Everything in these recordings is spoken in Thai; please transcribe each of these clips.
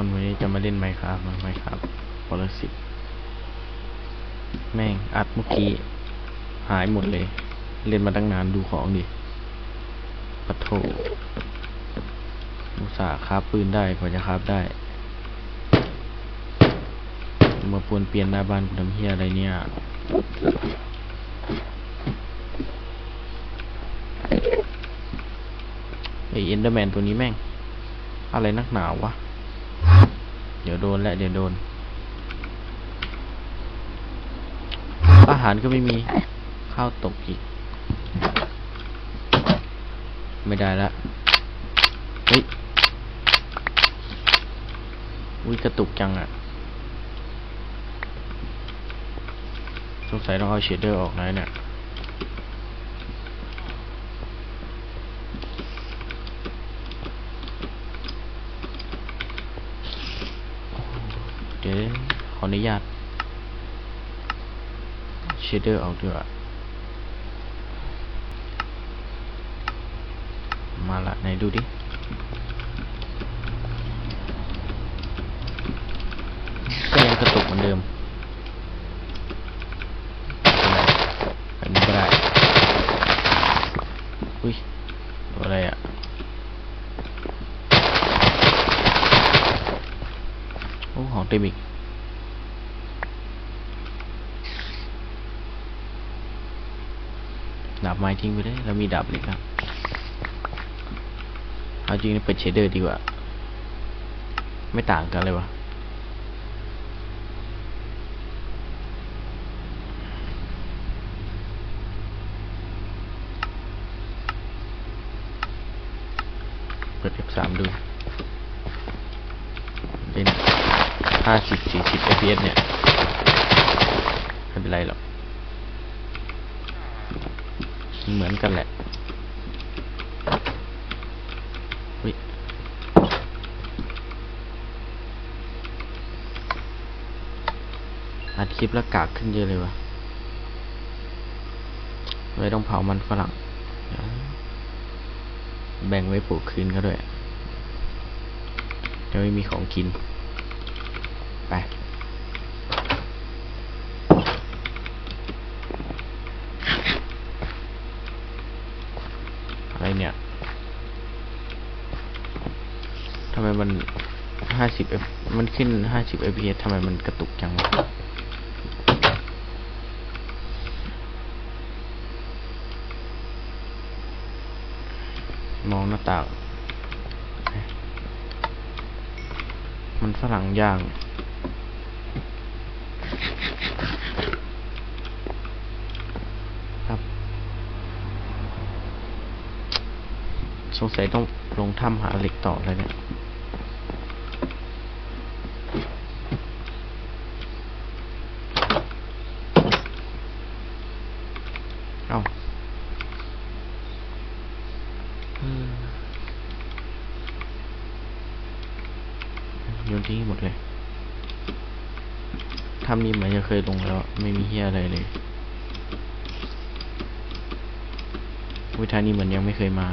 คนวันนี้จะมาเล่นไมค์ครับไมค์ครับปรสิตแม่งอัดเมื่อกี้หายหมดเลย เล่นมาตั้งนานดูของดิปะโถอุตส่าห์คาบปืนได้กว่าจะคาบได้ มาปวนเปลี่ยนหน้าบ้านกูทำเฮียอะไรเนี่ยไอเอนเดอร์แมนตัวนี้แม่ง อะไรนักหนาววะ เดี๋ยวโดนและเดี๋ยวโดน อาหารก็ไม่มี ข้าวตกอีก ไม่ได้ละเฮ้ยอุ้ยกระตุกจังอะสงสัยต้องเอาเชดเดอร์ออกน่อยเนี่ย เดี๋ยวข อนุญาตเชดเดอร์ออกด้วยมาละไหนดูดิก็ยังกระตุกเหมือนเดิมแบบนี้ก็ได้ อุ้ยอะไรอะโอ้ของเต็มอีก ดาบ ไม้ทิ้งไปได้แล้วมีดาบเหล็กครับเอาจริงเปิดเชเดอร์ดีกว่า ไม่ต่างกันเลยวะเปิด F3 ดูเล่นห้าสิบสี่สิบ fps เนี่ย ไม่เป็นไรหรอก เหมือนกันแหละอุ๊ยอัดคลิปแล้วกากขึ้นเยอะเลยวะเลยต้องเผามันฝรั่ง แบ่งไว้ปลูกคืนเขาด้วยจะไม่มีของกิน ไป 50 f มันขึ้น 50 fps ทำไมมันกระตุกจังวะมองหน้าต่าง มันฝรั่งย่าง ครับ สงสัยต้องลงถ้ำหาเหล็กต่อแล้วเนี่ย โยนทิ้งหมดเลยถ้ำนี้เหมือนจะเคยลงแล้ว ไม่มีเฮียอะไรเลยวิธานี้เหมือนยังไม่เคยมา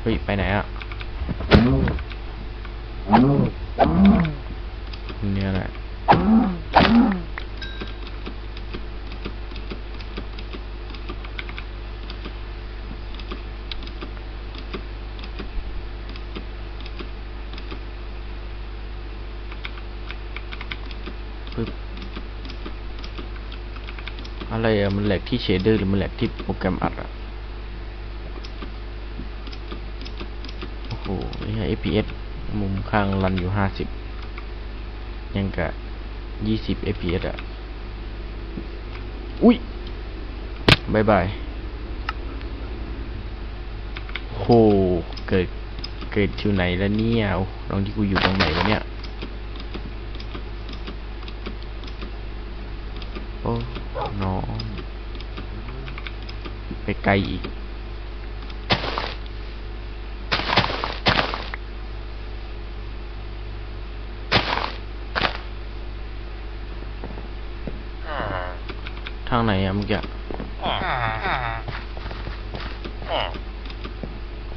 เฮ้ย ไปไหนอะ เนี่ยแหละ ปึ๊บอะไรอะมันแหลกที่เชเดอร์หรือมันแหลกที่โปรแกรมอัดอะโอ้โหนี่ FPS มุมข้างรันอยู่ห้าสิบยังกะยี่สิบ FPS อะอุ้ยบายบายโหเกิดเกิดที่ไหนแล้วเนี่ยโอ้ตรงที่กูอยู่ตรงไหนวะเนี่ย อ้น้องไปไกลอีก ทางไหนอะเมื่อกี้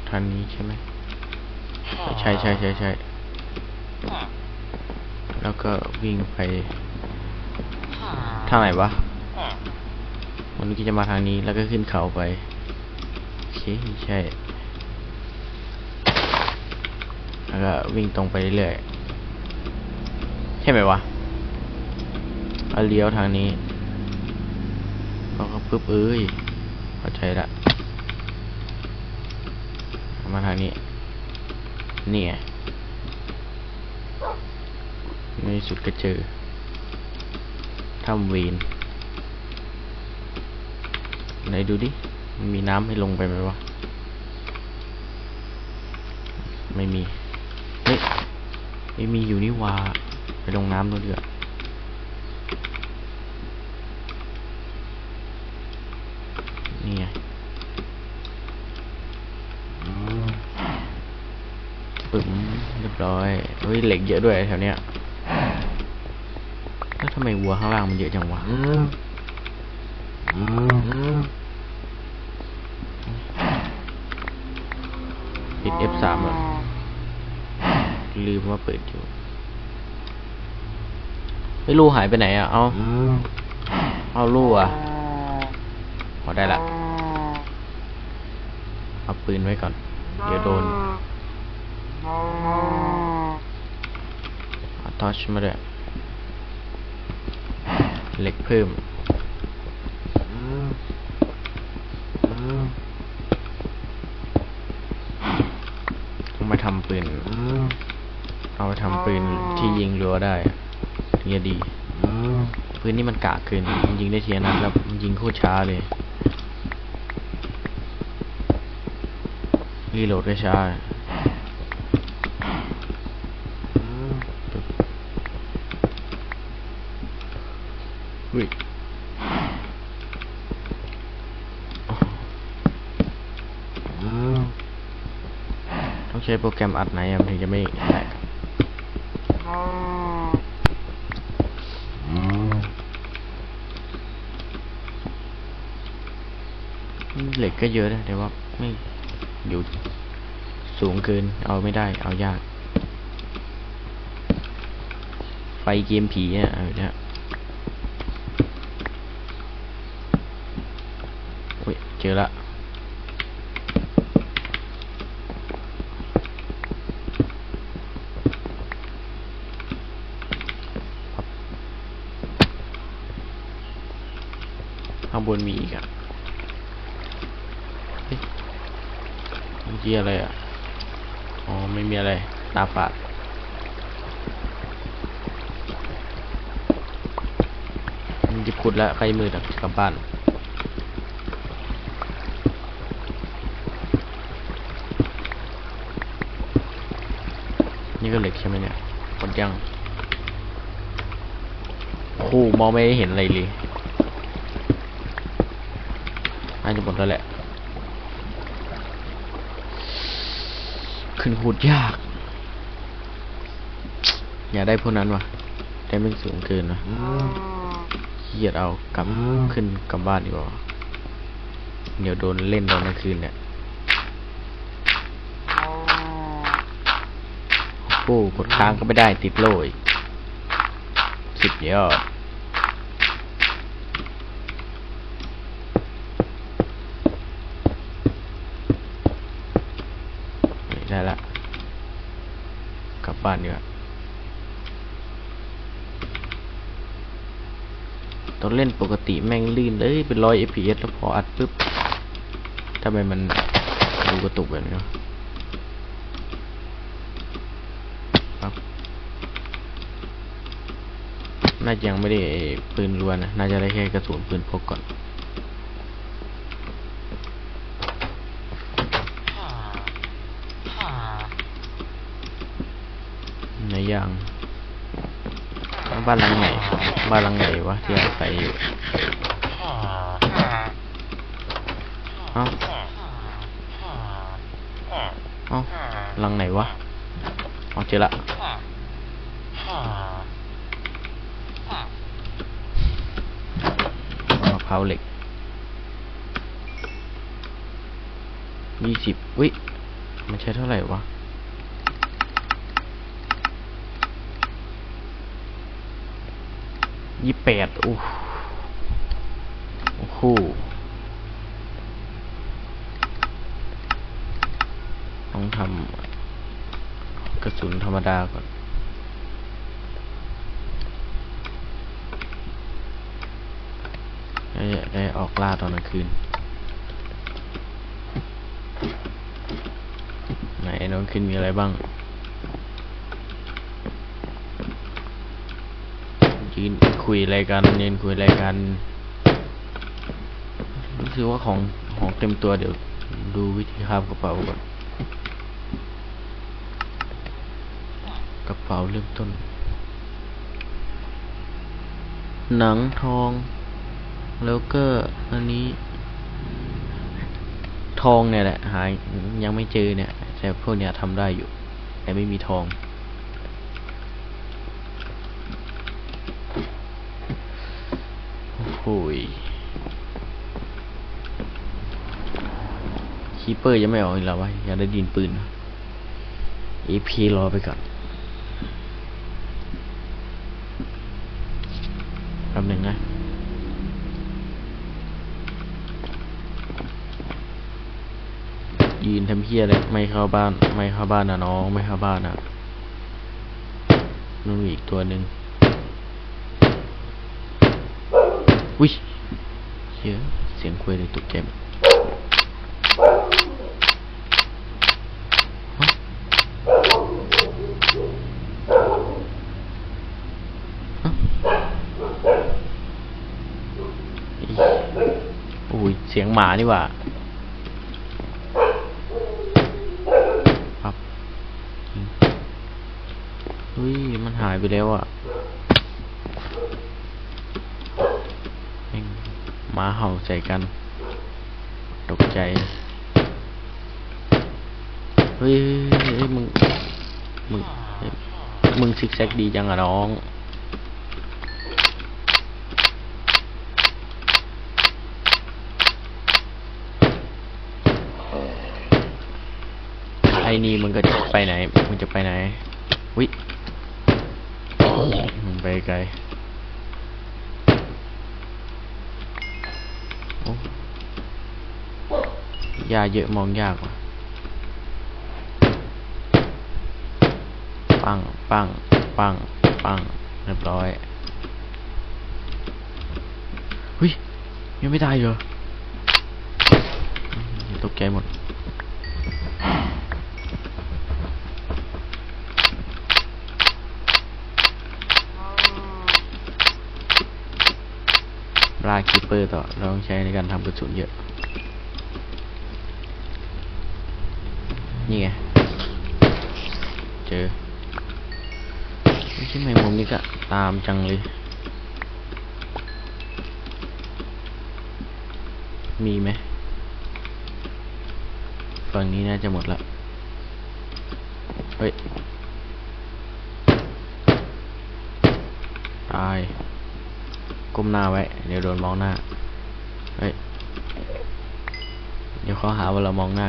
ทางนี้ใช่ไหมใช่ใช่ใช่ใช่แล้วก็วิ่งไป ทางไหนวะมันก็จะมาทางนี้แล้วก็ขึ้นเขาไปโอเคใช่แล้วก็วิ่งตรงไปเรื่อยๆใช่ไหมวะเอาเลี้ยวทางนี้ก็ก็ปึ๊บเอ้ยเข้าใจละมาทางนี้นี่ไงในที่สุดก็เจอ ถ้ำเวนไหนดูดิ มันมีน้ำให้ลงไปไหมวะ ไม่มี เฮ้ย ไม่มีอยู่นี่ว่าไปลงน้ำดูเดือนี่ไงปึ๋มเรียบร้อย เฮ้ย เหล็กเยอะด้วยแถวเนี้ย ไมวัวข้างล่างมันเยอะจังวะปิด F3 อะลืมว่าเปิดอยู่ไม่รู้หายไปไหนอะ เอาเอาลู่อะพอได้ละ เอาปืนไว้ก่อน เดี๋ยวโดน เอาทอชมาด้วย เหล็กเพิ่มต้องมาทำปืน เอาไปทำปืนที่ยิงรัวได้ถึงจะดีปืนนี่มันกากเกินมันยิงได้เทียนัดแล้วมันยิงโคตรช้าเลย รีโหลดก็ช้า อุ้ยต้องใช้โปรแกรมอัดไหนอะมันถึงจะไม่แหลกเหล็กก็เยอะนะแต่ว่าไม่อยู่สูงเกิน เอาไม่ได้ เอายาก ไฟเกมผีเนี่ยเอาเนี่ยอุ้ย เจอละข้างบนมีอีกอะเฮ้ยเมื่อกี้อะไรอะ อ๋อ ไม่มีอะไร ตาฝาดมันจะขุดแล้วใครมืดอะกลับบ้าน นี่ก็เหล็กใช่ไหมเนี่ยหมดยังโอ้โหมองไม่เห็นอะไรเลยน่าจะหมดแล้วแหละ ขึ้นขุดยาก อย่าได้พวกนั้นวะได้ไม่สูงเกินวะเครียดเอากลับขึ้นกลับบ้านดีกว่า เดี๋ยวโดนเล่นตอนกลางคืนเนี่ย โอ้กดค้างก็ไม่ได้ติดโล่อีกสุดยอดได้ละ กลับบ้านดีกว่าตอนเล่นปกติแม่งลื่นเลยเป็นร้อย fps แล้วพออัดปุ๊บทำไมมันดูกระตุกแบบนี้วะครับ น่าจะยังไม่ได้ปืนล้วนนะ น่าจะได้แค่กระสุนปืนพกก่อน ในยางบ้านหลังไหน บ้านหลังไหนวะที่อาศัยอยู่เอ้าเอ้าหลังไหนวะเอาเจอละมะพร้าวเหล็กยี่สิบวิมันใช้เท่าไหร่วะ ยี่แปดโอ้หโอ้โหต้องทำกระสุนธรรมดาก่อน ได้ได้ออกล่าตอนกลางคืน ไหนน้องขึ้นมีอะไรบ้างยืนคุยอะไรกันเน้นคุยอะไรกันรู้สึกว่าของของเต็มตัวเดี๋ยวดูวิธีคาบกระเป๋าก่อนกระเป๋าเริ่มต้น หนังทอง แล้วก็อันนี้ ทองเนี่ยแหละ หายยังไม่เจอเนี่ย แต่พวกเนี้ยทำได้อยู่ แต่ไม่มีทอง โอ้โหยคีเปอร์ยังไม่ออกอีกแล้ววะอยากได้ดินปืน EP รอไปก่อนแป๊บหนึ่งนะ ยื นทำเพี้ยเลยไม่เข้าบ้าน ไม่เข้าบ้านนะน้อง ไม่เข้าบ้านนะนู่นอีกตัวหนึ่งอุ้ยเฮียเสียงคุยเลยตุกใจหมดฮะฮะอีอุ้ยเสียงหมานี่ว่า ครับอืมเฮ้ย มัน หายไปแล้วอะแม่งหมาเห่าใส่กัน ตกใจเฮ้ยเฮ้ยมึง มึง มึงซิกแซกดีจังอะน้อง ไอ้นี่มึงก็จะไปไหน มึงจะไปไหนวิ ไปไกลโอ้ยาเยอะมองยากว่ะปัง ปัง ปัง ปัง เรียบร้อยหุยยังไม่ตายเหรอตกใจหมด ลาคิปเปอร์ต่อ เราต้องใช้ในการทำกระสุนเยอะ นี่ไง เจอ ไม่ใช่แมงมุมนี่ก็ตามจังเลย มีไหมฝั่งนี้น่าจะหมดละ เฮ้ย ตาย ก้มหน้าไว้ เดี๋ยวโดนมองหน้า เฮ้ย เดี๋ยวเขาหาว่าเรามองหน้า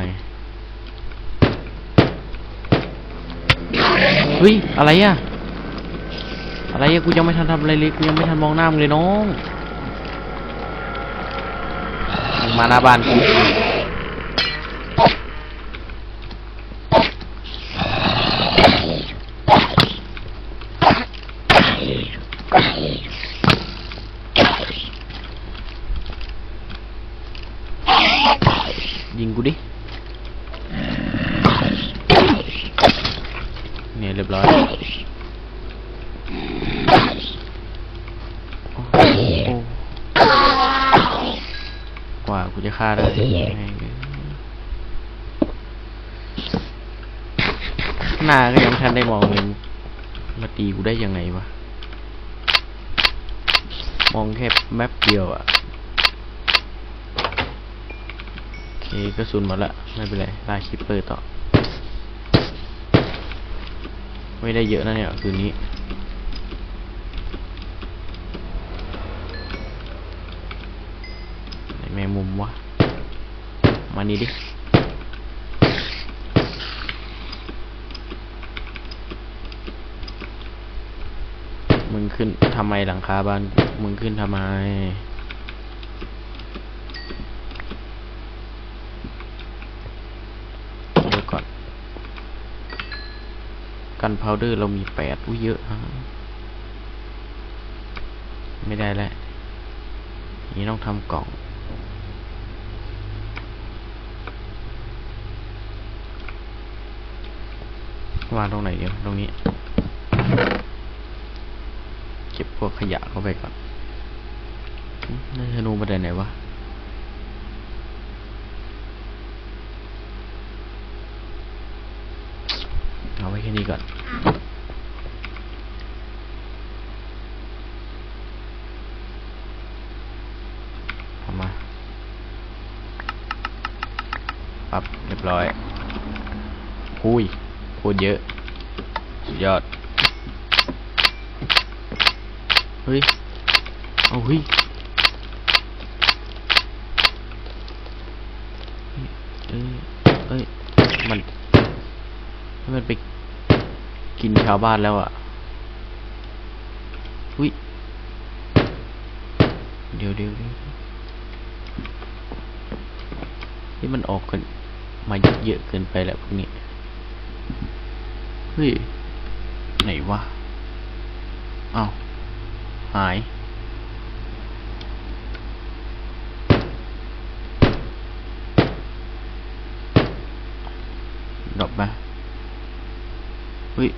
เฮ้ย อะไรอะอะไรอะกูยังไม่ทันทำอะไรเลย กูยังไม่ทันมองหน้ามึงเลยน้อง มาหน้าบ้านกู ยิงกูดิ เนี่เรียบร้อยกว่ากูจะฆ่าได้หน้าก็ยังไม่ทันได้มองเลยมาตีกูได้ยังไงวะ มองแค่แมปเดียวอะโอเคกระสุนหมดละ ไม่เป็นไรลาคิปเปอร์ต่อ ไม่ได้เยอะนะเนี่ยคืนนี้แมงมุมวะมานี่ดิมึงขึ้นทำไมหลังคาบ้านมึงขึ้นทำไม กันพาวเดอร์เรามีแปดอุ้ยเยอะฮะไม่ได้แล้วนี้ต้องทำกล่อง วางตรงไหนเดียว ตรงนี้ เก็บพวกขยะเข้าไปก่อนอืมนายธนูมาได้ไหนวะ เอาไว้แค่ นี้ก่อน มาปับเรียบร้อยหุยพูดเยอะ สุดยอด เฮ้ย เอาเฮ้ยเอ้ย เอ้ย มัน มันไป กินชาวบ้านแล้วอะอุ้ยเดี๋ยวเดี๋ยวนี่มันออกกันมาเยอะเกินไปแล้วพวกนี้เฮ้ยไหนวะอ้าวหายดรอปมาเฮ้ย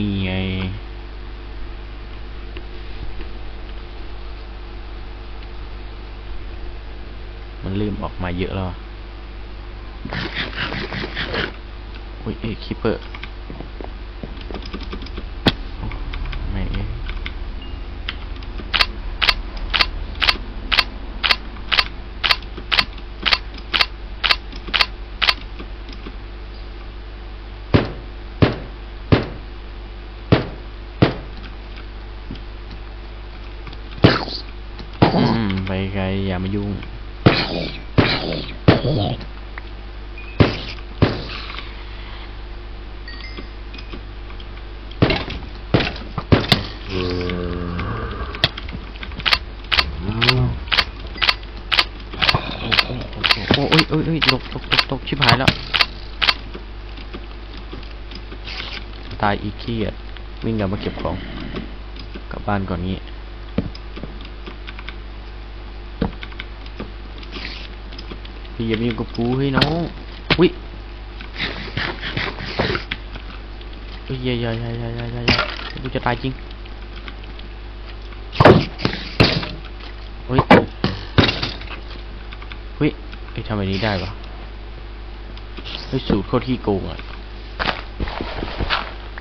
นี่ไงมันลืมออกมาเยอะแล้วอุ้ยเอ้คิปเปอร์ไม่งเอ้ยอืม ไปไกลอย่ามายุ่ง โอ้ยโอ้ยโอ้ยหลบหลบหลบหลบชิบหายแล้ว ตายอีกขี้อะวิ่งกลับมาเก็บของ กลับบ้านก่อนงี้ พี่อย่ามาอยู่งกับกูเฮ้ยน้องอุ้ยเฮ้ยอย่าอย่าอย่าอย่าอย่าอย่าอย่ากูจะตายจริงเฮ้ยเฮ้ยไอ้ทำแบบนี้ได้ปะเฮ้ยสูตรโคตรขี้โกงอะ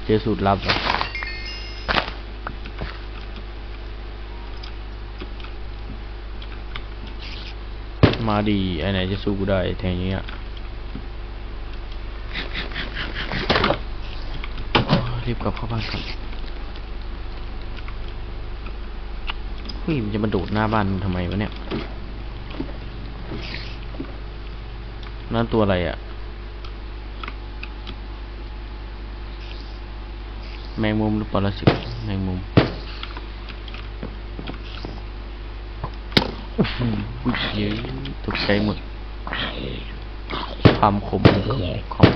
เจอสูตรลับอะ มาดีไอ้ไหนจะสู้กูได้แทงอย่างเงี้ยโอ้ยรีบกลับเข้าบ้านก่อนเฮ้ยมันจะมาโดดหน้าบ้านมึงทำไมวะเนี่ยนั่นตัวอะไรอะ่ะ แมงมุมหรือปรสิตแมงมุมโอ้โห เยอะตกใจหมดความคมของ